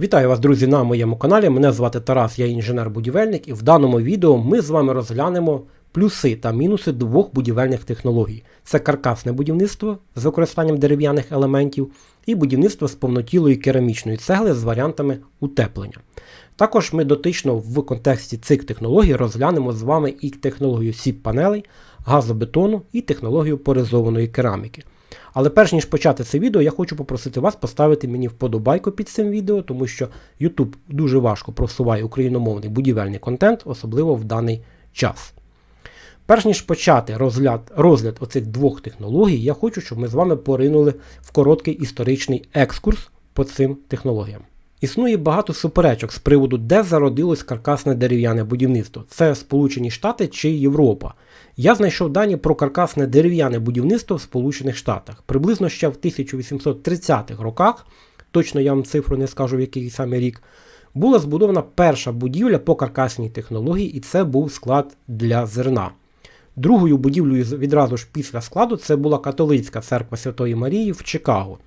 Вітаю вас, друзі, на моєму каналі. Мене звати Тарас, я інженер-будівельник, і в даному відео ми з вами розглянемо плюси та мінуси двох будівельних технологій: це каркасне будівництво з використанням дерев'яних елементів і будівництво з повнотілої керамічної цегли з варіантами утеплення. Також ми дотично в контексті цих технологій розглянемо з вами і технологію сіп-панелей, газобетону і технологію поризованої кераміки. Але перш ніж почати це відео, я хочу попросити вас поставити мені вподобайку під цим відео, тому що YouTube дуже важко просуває україномовний будівельний контент, особливо в даний час. Перш ніж почати розгляд розгляд оцих двох технологій, я хочу, щоб ми з вами поринули в короткий історичний екскурс по цим технологіям. Існує багато суперечок з приводу, де зародилось каркасне дерев'яне будівництво. Це Сполучені Штати чи Європа. Я знайшов дані про каркасне дерев'яне будівництво в Сполучених Штатах. Приблизно ще в 1830-х роках, точно я вам цифру не скажу, в який саме рік, була збудована перша будівля по каркасній технології, і це був склад для зерна. Другою будівлею відразу ж після складу це була католицька церква Святої Марії в Чикаго.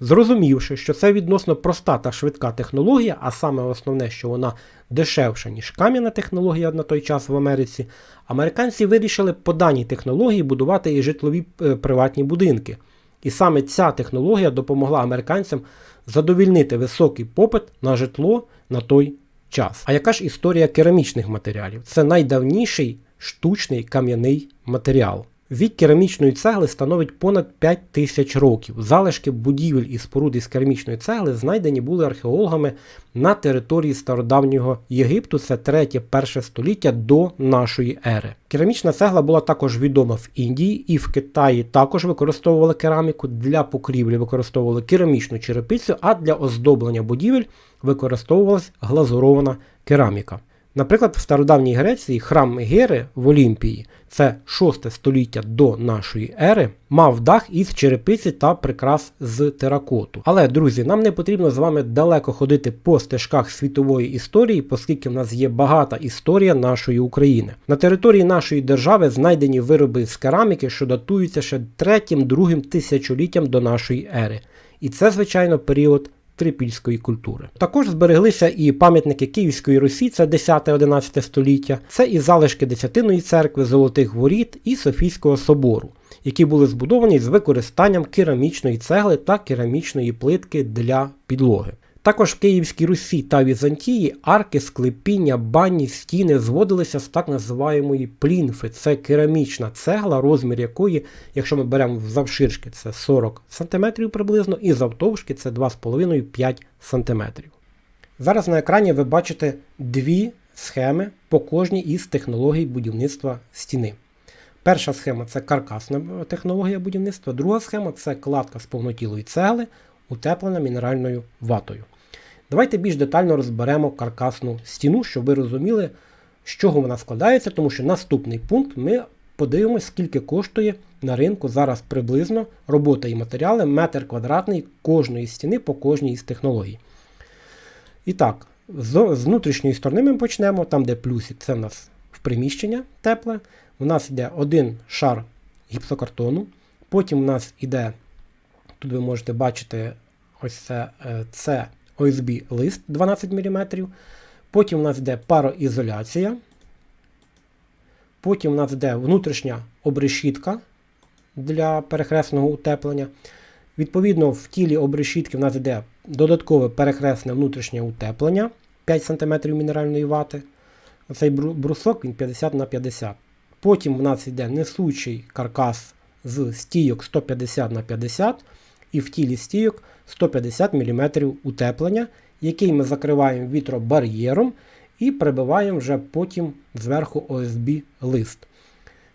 Зрозумівши, що це відносно проста та швидка технологія, а саме основне, що вона дешевша, ніж кам'яна технологія на той час в Америці, американці вирішили по даній технології будувати і житлові е, приватні будинки. І саме ця технологія допомогла американцям задовільнити високий попит на житло на той час. А яка ж історія керамічних матеріалів? Це найдавніший штучний кам'яний матеріал. Вік керамічної цегли становить понад 5 тисяч років. Залишки будівель і споруд із керамічної цегли знайдені були археологами на території стародавнього Єгипту, це 3-1 століття до нашої ери. Керамічна цегла була також відома в Індії і в Китаї також використовували кераміку. Для покрівлі використовували керамічну черепицю, а для оздоблення будівель використовувалась глазурована кераміка. Наприклад, в стародавній Греції храм Гери в Олімпії, це 6 століття до нашої ери, мав дах із черепиці та прикрас з теракоту. Але, друзі, нам не потрібно з вами далеко ходити по стежках світової історії, оскільки в нас є багата історія нашої України. На території нашої держави знайдені вироби з кераміки, що датуються ще 3-2 тисячоліттям до нашої ери. І це, звичайно, період трипільської культури. Також збереглися і пам'ятники Київської Русі, це 10-11 століття, це і залишки Десятиної церкви, Золотих Воріт і Софійського собору, які були збудовані з використанням керамічної цегли та керамічної плитки для підлоги. Також в Київській Русі та Візантії арки, склепіння, бані, стіни зводилися з так називаємої плінфи. Це керамічна цегла, розмір якої, якщо ми беремо завширшки, це 40 см приблизно, і завтовшки це 2,5-5 см. Зараз на екрані ви бачите дві схеми по кожній із технологій будівництва стіни. Перша схема це каркасна технологія будівництва, друга схема це кладка з повнотілої цегли, утеплена мінеральною ватою. Давайте більш детально розберемо каркасну стіну, щоб ви розуміли, з чого вона складається, тому що наступний пункт ми подивимося, скільки коштує на ринку зараз приблизно робота і матеріали метр квадратний кожної стіни по кожній із технологій. І так, з, внутрішньої сторони ми почнемо, там, де плюсик, це в нас в приміщення тепле. У нас йде один шар гіпсокартону. Потім у нас йде, тут ви можете бачити, ось це, е, це OSB лист 12 мм. Потім у нас йде пароізоляція. Потім у нас йде внутрішня обрешітка для перехресного утеплення. Відповідно, в тілі обрешітки у нас йде додаткове перехресне внутрішнє утеплення 5 см мінеральної вати. Цей брусок він 50 на 50 Потім у нас йде несучий каркас з стійок 150 на 50 і в тілі стійок 150 мм утеплення, який ми закриваємо вітробар'єром і прибиваємо вже потім зверху OSB лист.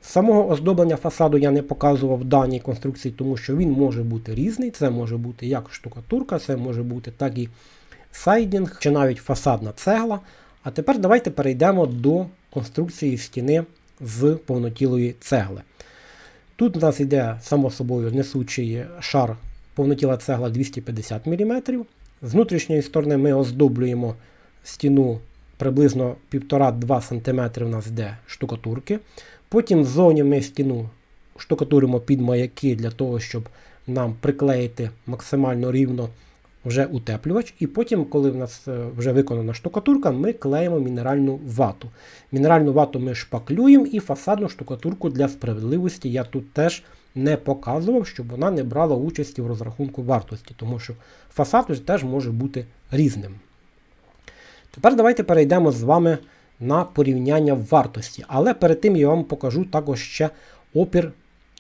Самого оздоблення фасаду я не показував в даній конструкції, тому що він може бути різний. Це може бути як штукатурка, це може бути так і сайдінг, чи навіть фасадна цегла. А тепер давайте перейдемо до конструкції стіни з повнотілої цегли. Тут у нас йде, само собою, несучий шар повнотіла цегла 250 мм. З внутрішньої сторони ми оздоблюємо стіну приблизно 1,5-2 см у нас йде штукатурки. Потім ззовні ми стіну штукатуримо під маяки для того, щоб нам приклеїти максимально рівно вже утеплювач, і потім, коли в нас е, вже виконана штукатурка, ми клеїмо мінеральну вату. Мінеральну вату ми шпаклюємо і фасадну штукатурку для справедливості я тут теж не показував, щоб вона не брала участі в розрахунку вартості, тому що фасад теж може бути різним. Тепер давайте перейдемо з вами на порівняння вартості. Але перед тим я вам покажу також ще опір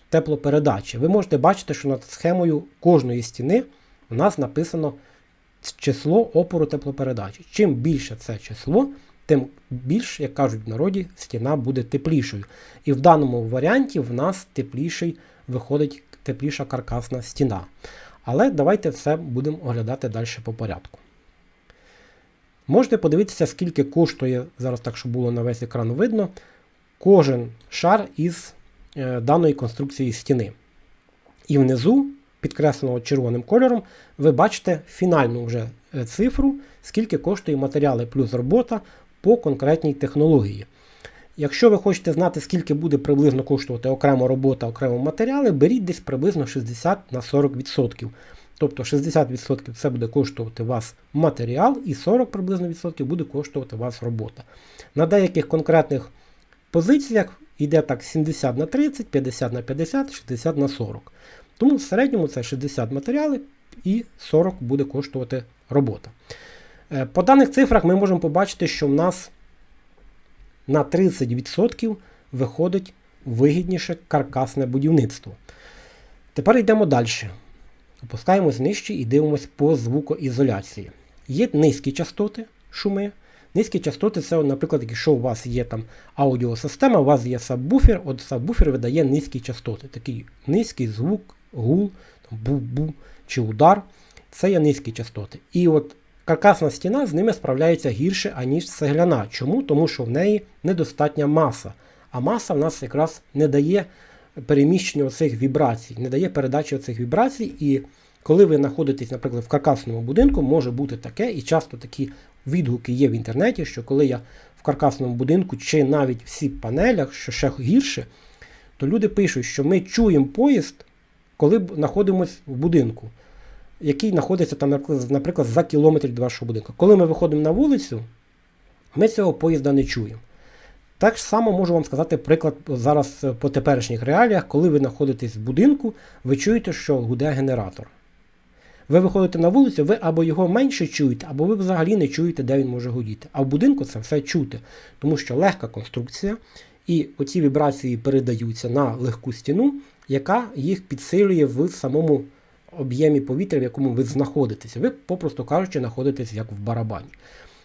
теплопередачі. Ви можете бачити, що над схемою кожної стіни у нас написано число опору теплопередачі. Чим більше це число, тим більш, як кажуть в народі, стіна буде теплішою. І в даному варіанті в нас тепліший виходить тепліша каркасна стіна. Але давайте все будемо оглядати далі по порядку. Можете подивитися, скільки коштує, зараз так, щоб було на весь екран видно, кожен шар із е, даної конструкції стіни. І внизу, підкреслено червоним кольором, ви бачите фінальну вже е, цифру, скільки коштує матеріали плюс робота по конкретній технології. Якщо ви хочете знати, скільки буде приблизно коштувати окрема робота, окремо матеріали, беріть десь приблизно 60 на 40%. Тобто 60% це буде коштувати вас матеріал, і 40 приблизно відсотків буде коштувати вас робота. На деяких конкретних позиціях йде так 70 на 30, 50 на 50, 60 на 40. Тому в середньому це 60 матеріали і 40 буде коштувати робота. Е, по даних цифрах ми можемо побачити, що в нас на 30% виходить вигідніше каркасне будівництво. Тепер йдемо далі. Опускаємось нижче і дивимося по звукоізоляції. Є низькі частоти шуми. Низькі частоти це, наприклад, якщо у вас є там аудіосистема, у вас є сабвуфер, от сабвуфер видає низькі частоти. Такий низький звук, гул, бу-бу чи удар. Це є низькі частоти. І от каркасна стіна з ними справляється гірше, аніж цегляна. Чому? Тому що в неї недостатня маса. А маса в нас якраз не дає переміщення оцих вібрацій, не дає передачі оцих вібрацій. І коли ви знаходитесь, наприклад, в каркасному будинку, може бути таке, і часто такі відгуки є в інтернеті, що коли я в каркасному будинку, чи навіть в всіх панелях, що ще гірше, то люди пишуть, що ми чуємо поїзд, коли знаходимося в будинку, який знаходиться там, наприклад, за кілометр від вашого будинку. Коли ми виходимо на вулицю, ми цього поїзда не чуємо. Так само можу вам сказати приклад зараз е, по теперішніх реаліях, коли ви знаходитесь в будинку, ви чуєте, що гуде генератор. Ви виходите на вулицю, ви або його менше чуєте, або ви взагалі не чуєте, де він може гудіти. А в будинку це все чути, тому що легка конструкція, і оці вібрації передаються на легку стіну, яка їх підсилює в самому об'ємі повітря, в якому ви знаходитеся. Ви, попросту кажучи, знаходитесь як в барабані.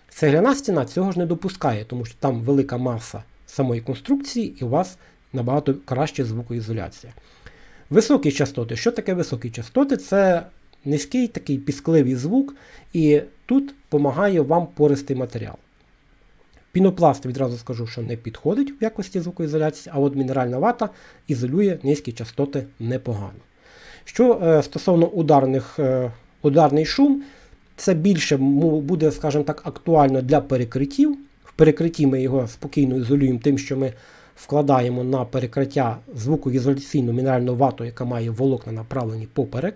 Цегляна стіна цього ж не допускає, тому що там велика маса самої конструкції і у вас набагато краща звукоізоляція. Високі частоти. Що таке високі частоти? Це низький такий піскливий звук, і тут допомагає вам пористий матеріал. Пінопласт, відразу скажу, що не підходить в якості звукоізоляції, а от мінеральна вата ізолює низькі частоти непогано. Що е, стосовно ударних, е, ударний шум, це більше буде, скажімо так, актуально для перекриттів. В перекритті ми його спокійно ізолюємо тим, що ми вкладаємо на перекриття звукоізоляційну мінеральну вату, яка має волокна направлені поперек.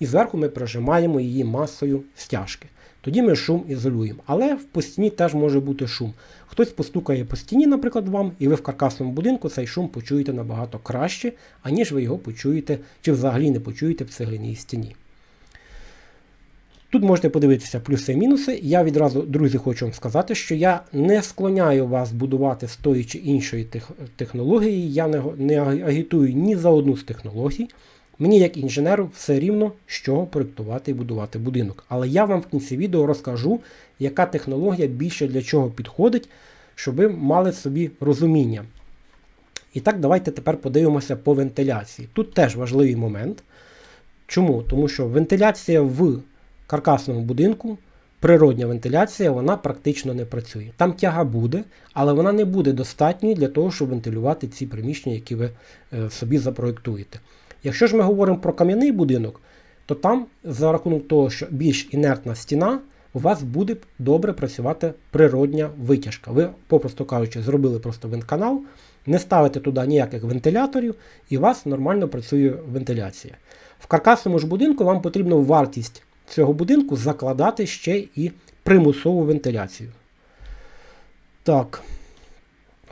І зверху ми прожимаємо її масою стяжки. Тоді ми шум ізолюємо. Але по стіні теж може бути шум. Хтось постукає по стіні, наприклад, вам, і ви в каркасному будинку цей шум почуєте набагато краще, аніж ви його почуєте, чи взагалі не почуєте в цегляній стіні. Тут можете подивитися плюси і мінуси. Я відразу, друзі, хочу вам сказати, що я не склоняю вас будувати з тої чи іншої технології. Я не агітую ні за одну з технологій. Мені, як інженеру, все рівно з чого проєктувати і будувати будинок. Але я вам в кінці відео розкажу, яка технологія більше для чого підходить, щоб ви мали собі розуміння. І так, давайте тепер подивимося по вентиляції. Тут теж важливий момент. Чому? Тому що вентиляція в каркасному будинку природня вентиляція вона практично не працює. Там тяга буде, але вона не буде достатньою для того, щоб вентилювати ці приміщення, які ви е, собі запроєктуєте. Якщо ж ми говоримо про кам'яний будинок, то там, за рахунок того, що більш інертна стіна, у вас буде добре працювати природня витяжка. Ви, попросту кажучи, зробили просто вентканал, не ставите туди ніяких вентиляторів, і у вас нормально працює вентиляція. В каркасному ж будинку вам потрібно вартість цього будинку закладати ще і примусову вентиляцію. Так.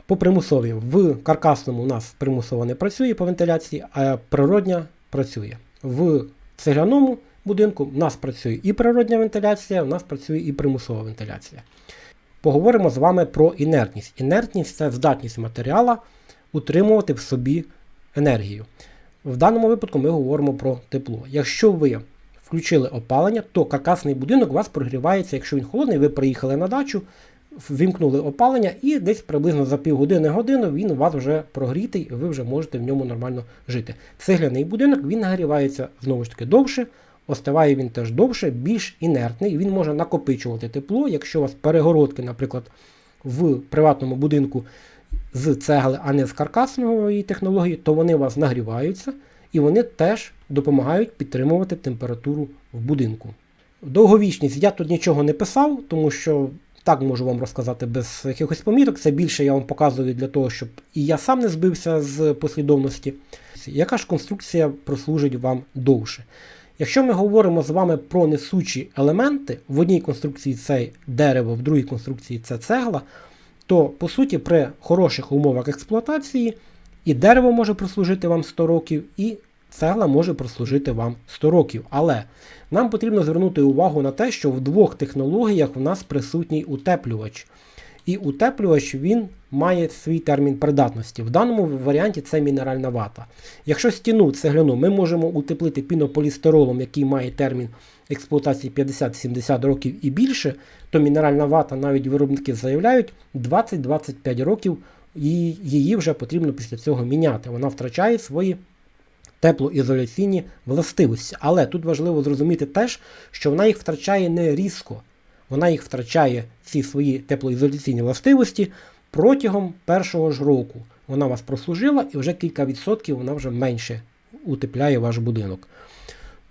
По примусовій. В каркасному у нас примусово не працює по вентиляції, а природня працює. В цегляному будинку в нас працює і природня вентиляція, у нас працює і примусова вентиляція. Поговоримо з вами про інертність. Інертність це здатність матеріала утримувати в собі енергію. В даному випадку ми говоримо про тепло. Якщо ви включили опалення, то каркасний будинок у вас прогрівається, якщо він холодний, ви приїхали на дачу, ввімкнули опалення, і десь приблизно за півгодини-годину він у вас вже прогрітий, і ви вже можете в ньому нормально жити. Цегляний будинок він нагрівається знову ж таки довше, остиває він теж довше, більш інертний, він може накопичувати тепло. Якщо у вас перегородки, наприклад, в приватному будинку з цегли, а не з каркасної технології, то вони у вас нагріваються і вони теж допомагають підтримувати температуру в будинку. Довговічність я тут нічого не писав, тому що так можу вам розказати без якихось поміток. Це більше я вам показую для того, щоб і я сам не збився з послідовності. Яка ж конструкція прослужить вам довше? Якщо ми говоримо з вами про несучі елементи, в одній конструкції це дерево, в другій конструкції це цегла, то по суті при хороших умовах експлуатації і дерево може прослужити вам 100 років, і цегла може прослужити вам 100 років. Але нам потрібно звернути увагу на те, що в двох технологіях в нас присутній утеплювач. І утеплювач він має свій термін придатності. В даному варіанті це мінеральна вата. Якщо стіну цегляну ми можемо утеплити пінополістиролом, який має термін експлуатації 50-70 років і більше, то мінеральна вата навіть виробники заявляють 20-25 років, і її вже потрібно після цього міняти. Вона втрачає свої теплоізоляційні властивості. Але тут важливо зрозуміти теж, що вона їх втрачає не різко. Вона їх втрачає ці свої теплоізоляційні властивості протягом першого ж року. Вона вас прослужила і вже кілька відсотків вона вже менше утепляє ваш будинок.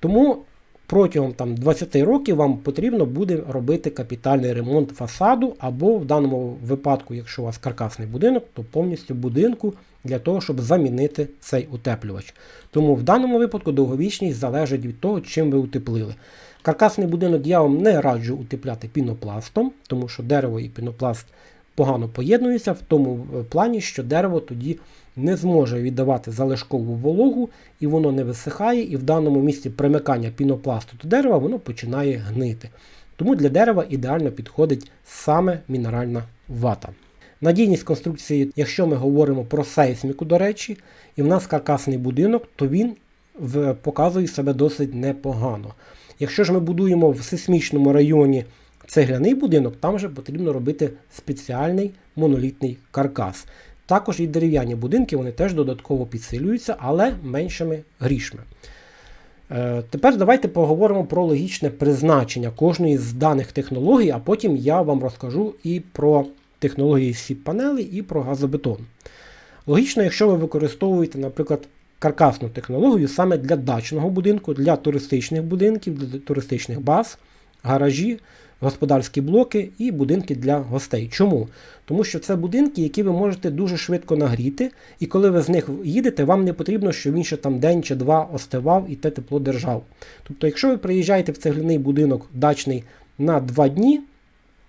Тому протягом там, 20 років вам потрібно буде робити капітальний ремонт фасаду, або в даному випадку, якщо у вас каркасний будинок, то повністю будинку для того, щоб замінити цей утеплювач. Тому в даному випадку довговічність залежить від того, чим ви утеплили. Каркасний будинок я вам не раджу утепляти пінопластом, тому що дерево і пінопласт погано поєднуються в тому е, плані, що дерево тоді не зможе віддавати залишкову вологу, і воно не висихає, і в даному місці примикання пінопласту до дерева воно починає гнити. Тому для дерева ідеально підходить саме мінеральна вата. Надійність конструкції, якщо ми говоримо про сейсміку, до речі, і в нас каркасний будинок, то він показує себе досить непогано. Якщо ж ми будуємо в сейсмічному районі цегляний будинок, там вже потрібно робити спеціальний монолітний каркас. Також і дерев'яні будинки вони теж додатково підсилюються, але меншими грішми. Е, тепер давайте поговоримо про логічне призначення кожної з даних технологій, а потім я вам розкажу і про технології сіп панелей і про газобетон. Логічно, якщо ви використовуєте, наприклад, каркасну технологію саме для дачного будинку, для туристичних будинків, для туристичних баз, гаражі, господарські блоки і будинки для гостей. Чому? Тому що це будинки, які ви можете дуже швидко нагріти, і коли ви з них їдете, вам не потрібно, щоб він ще там день чи два остивав і те тепло держав. Тобто, якщо ви приїжджаєте в цегляний будинок дачний на два дні,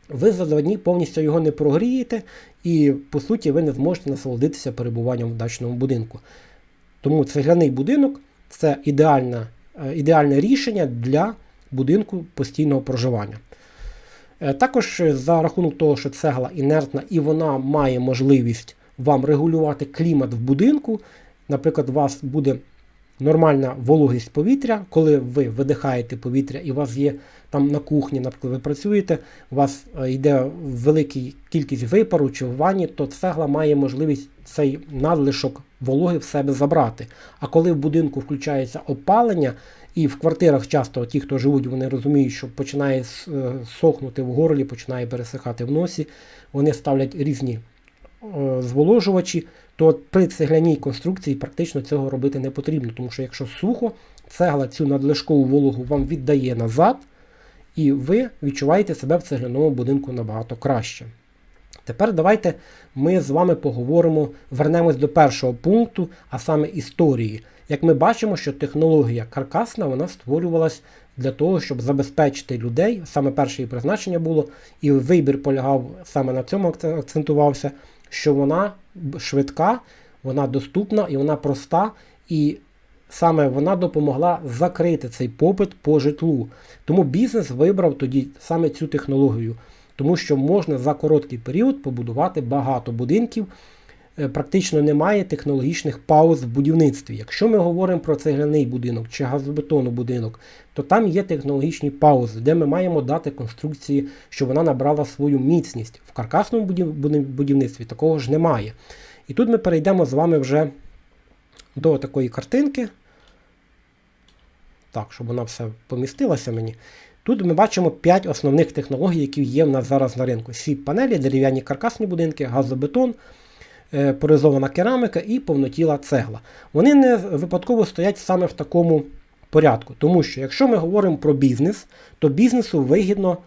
ви за два дні повністю його не прогрієте, і, по суті, ви не зможете насолодитися перебуванням в дачному будинку. Тому цегляний будинок це ідеальне, ідеальне рішення для будинку постійного проживання. Е, також за рахунок того, що цегла інертна і вона має можливість вам регулювати клімат в будинку. Наприклад, у вас буде нормальна вологість повітря, коли ви видихаєте повітря, і у вас є там на кухні, наприклад, ви працюєте, у вас е, йде велика кількість випару чи в ванні, то цегла має можливість цей надлишок вологи в себе забрати. А коли в будинку включається опалення, і в квартирах часто ті, хто живуть, вони розуміють, що починає е, сохнути в горлі, починає пересихати в носі, вони ставлять різні е, зволожувачі, то при цегляній конструкції практично цього робити не потрібно, тому що якщо сухо, цегла цю надлишкову вологу вам віддає назад, і ви відчуваєте себе в цегляному будинку набагато краще. Тепер давайте ми з вами поговоримо, вернемось до першого пункту, а саме історії. Як ми бачимо, що технологія каркасна вона створювалась для того, щоб забезпечити людей. Саме перше її призначення було, і вибір полягав саме на цьому акцентувався, що вона швидка, вона доступна і вона проста. І саме вона допомогла закрити цей попит по житлу. Тому бізнес вибрав тоді саме цю технологію, тому що можна за короткий період побудувати багато будинків. Е, Практично немає технологічних пауз в будівництві. Якщо ми говоримо про цегляний будинок чи газобетонний будинок, то там є технологічні паузи, де ми маємо дати конструкції, щоб вона набрала свою міцність. В каркасному будівництві такого ж немає. І тут ми перейдемо з вами вже до такої картинки. Так, щоб вона все помістилася мені. Тут ми бачимо 5 основних технологій, які є в нас зараз на ринку: сіп панелі, дерев'яні каркасні будинки, газобетон, поризована кераміка і повнотіла цегла. Вони не випадково стоять саме в такому порядку. Тому що, якщо ми говоримо про бізнес, то бізнесу вигідно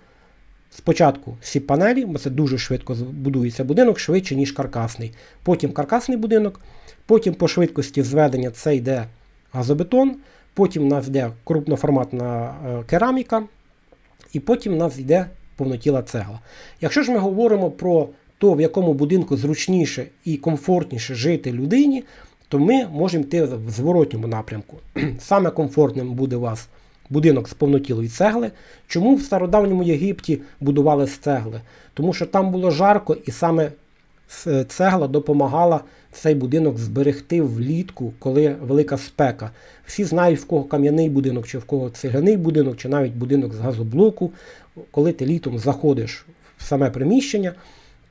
спочатку сіп панелі, бо це дуже швидко будується будинок, швидше, ніж каркасний. Потім каркасний будинок, потім по швидкості зведення це йде газобетон, потім у нас йде крупноформатна е, кераміка, і потім у нас йде повнотіла цегла. Якщо ж ми говоримо про то, в якому будинку зручніше і комфортніше жити людині, то ми можемо йти в зворотньому напрямку. Саме комфортним буде у вас будинок з повнотілої цегли. Чому в стародавньому Єгипті будували з цегли? Тому що там було жарко, і саме цегла допомагала цей будинок зберегти влітку, коли велика спека. Всі знають, в кого кам'яний будинок, чи в кого цегляний будинок, чи навіть будинок з газоблоку. Коли ти літом заходиш в саме приміщення,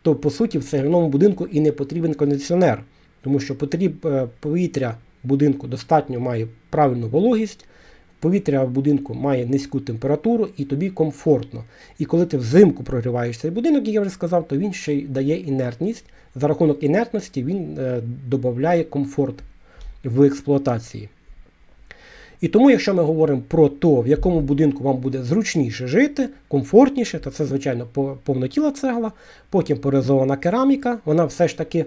то по суті в цегляному будинку і не потрібен кондиціонер, тому що потріб, е, повітря будинку достатньо має правильну вологість, повітря в будинку має низьку температуру і тобі комфортно. І коли ти взимку прогріваєш цей будинок, як я вже сказав, то він ще й дає інертність. За рахунок інертності він е, додає комфорт в експлуатації. І тому, якщо ми говоримо про те, в якому будинку вам буде зручніше жити, комфортніше, то це, звичайно, повнотіла цегла, потім поризована кераміка, вона все ж таки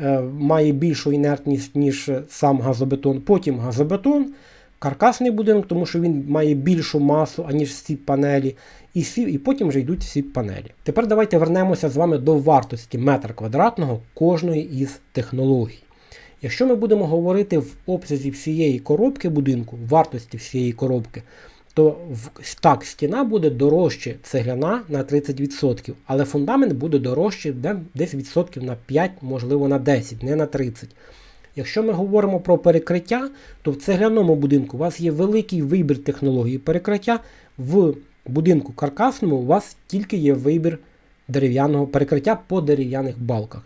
е, має більшу інертність, ніж сам газобетон. Потім газобетон, каркасний будинок, тому що він має більшу масу, аніж ці панелі, і, сі, і потім вже йдуть всі панелі. Тепер давайте вернемося з вами до вартості метра квадратного кожної із технологій. Якщо ми будемо говорити в обсязі всієї коробки будинку, вартості всієї коробки, то так, стіна буде дорожче цегляна на 30%, але фундамент буде дорожче десь відсотків на 5, можливо на 10, не на 30. Якщо ми говоримо про перекриття, то в цегляному будинку у вас є великий вибір технології перекриття. В будинку каркасному у вас тільки є вибір дерев'яного перекриття по дерев'яних балках.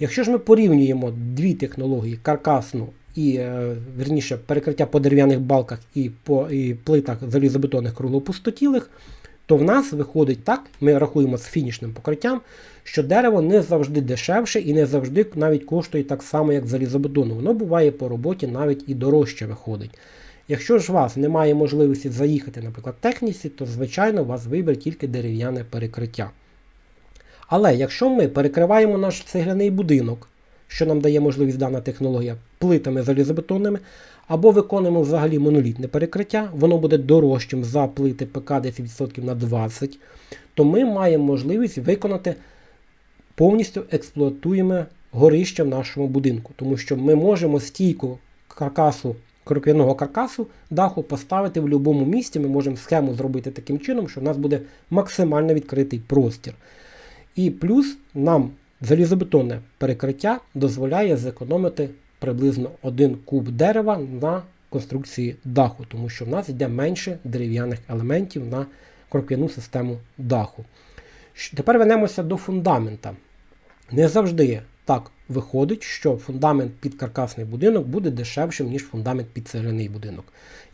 Якщо ж ми порівнюємо дві технології каркасну і е, верніше перекриття по дерев'яних балках і по і плитах залізобетонних круглопустотілих, то в нас виходить так, ми рахуємо з фінішним покриттям, що дерево не завжди дешевше і не завжди навіть коштує так само, як залізобетону. Воно буває по роботі навіть і дорожче виходить. Якщо ж у вас немає можливості заїхати, наприклад, техніці, то звичайно у вас вибір тільки дерев'яне перекриття. Але якщо ми перекриваємо наш цегляний будинок, що нам дає можливість дана технологія, плитами залізобетонними, або виконуємо взагалі монолітне перекриття, воно буде дорожчим за плити ПК 10% на 20%, то ми маємо можливість виконати повністю експлуатуємо горище в нашому будинку, тому що ми можемо стійку каркасу, кроквяного каркасу даху поставити в будь-якому місці. Ми можемо схему зробити таким чином, що в нас буде максимально відкритий простір. І плюс нам залізобетонне перекриття дозволяє зекономити приблизно 1 куб дерева на конструкції даху, тому що в нас йде менше дерев'яних елементів на кроквяну систему даху. Тепер вернемося до фундамента. Не завжди так виходить, що фундамент під каркасний будинок буде дешевшим, ніж фундамент під цегляний будинок.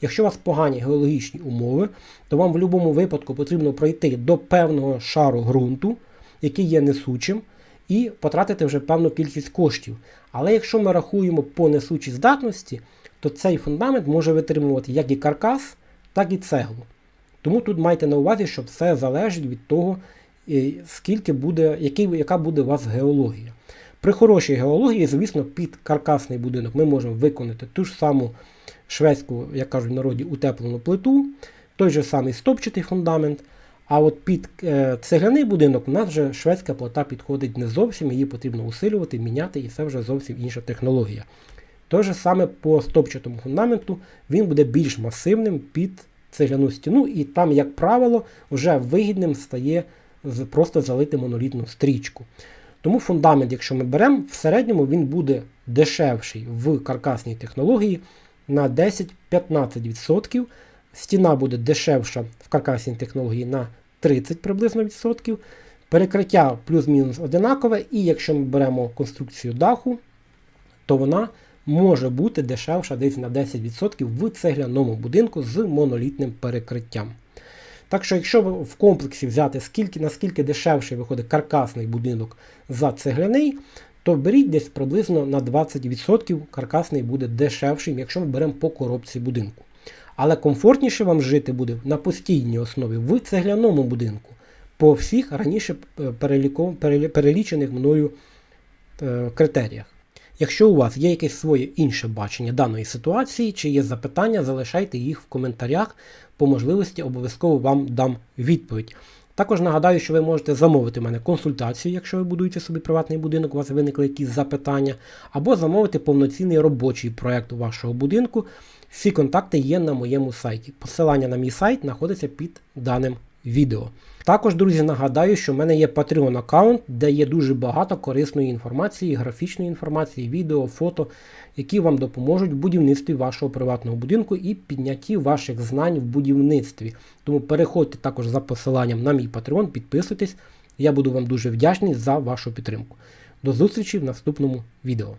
Якщо у вас погані геологічні умови, то вам в будь-якому випадку потрібно пройти до певного шару ґрунту, який є несучим, і потратити вже певну кількість коштів. Але якщо ми рахуємо по несучій здатності, то цей фундамент може витримувати як і каркас, так і цеглу. Тому тут майте на увазі, що все залежить від того, е, скільки буде, який, яка буде у вас геологія. При хорошій геології, звісно, під каркасний будинок ми можемо виконати ту ж саму шведську, як кажуть в народі, утеплену плиту, той же самий стопчатий фундамент. А от під е, цегляний будинок у нас вже шведська плита підходить не зовсім, її потрібно усилювати, міняти, і це вже зовсім інша технологія. Те же саме по стопчатому фундаменту він буде більш масивним під цегляну стіну, і там, як правило, вже вигідним стає просто залити монолітну стрічку. Тому фундамент, якщо ми беремо, в середньому він буде дешевший в каркасній технології на 10-15%. Стіна буде дешевша в каркасній технології на 30 приблизно відсотків. Перекриття плюс-мінус одинакове, і якщо ми беремо конструкцію даху, то вона може бути дешевша десь на 10% в цегляному будинку з монолітним перекриттям. Так що, якщо в комплексі взяти, скільки, наскільки дешевший виходить каркасний будинок за цегляний, то беріть десь приблизно на 20% каркасний буде дешевшим, якщо ми беремо по коробці будинку. Але комфортніше вам жити буде на постійній основі в цегляному будинку по всіх раніше е, перелічених мною е, критеріях. Якщо у вас є якесь своє інше бачення даної ситуації, чи є запитання, залишайте їх в коментарях. По можливості обов'язково вам дам відповідь. Також нагадаю, що ви можете замовити в мене консультацію, якщо ви будуєте собі приватний будинок, у вас виникли якісь запитання, або замовити повноцінний робочий проєкт вашого будинку. Всі контакти є на моєму сайті. Посилання на мій сайт знаходиться під даним відео. Також, друзі, нагадаю, що в мене є Patreon аккаунт, де є дуже багато корисної інформації, графічної інформації, відео, фото, які вам допоможуть в будівництві вашого приватного будинку і піднятті ваших знань в будівництві. Тому переходьте також за посиланням на мій Patreon, підписуйтесь. Я буду вам дуже вдячний за вашу підтримку. До зустрічі в наступному відео.